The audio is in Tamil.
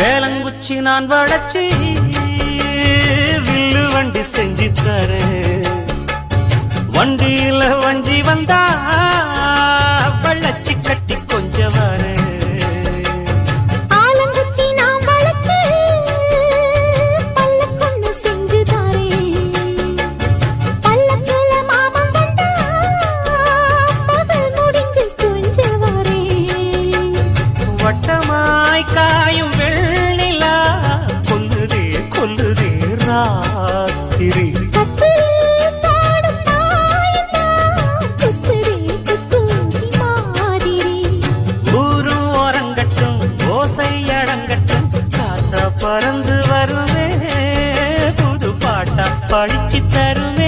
வேலங்குச்சி நான் வளச்சி வில்லு வண்டி செஞ்சு தரேன். வண்டியில வண்டி வந்தா ராத்திரி. பறந்து வருவே புது பாட்டா படிச்சு தருவே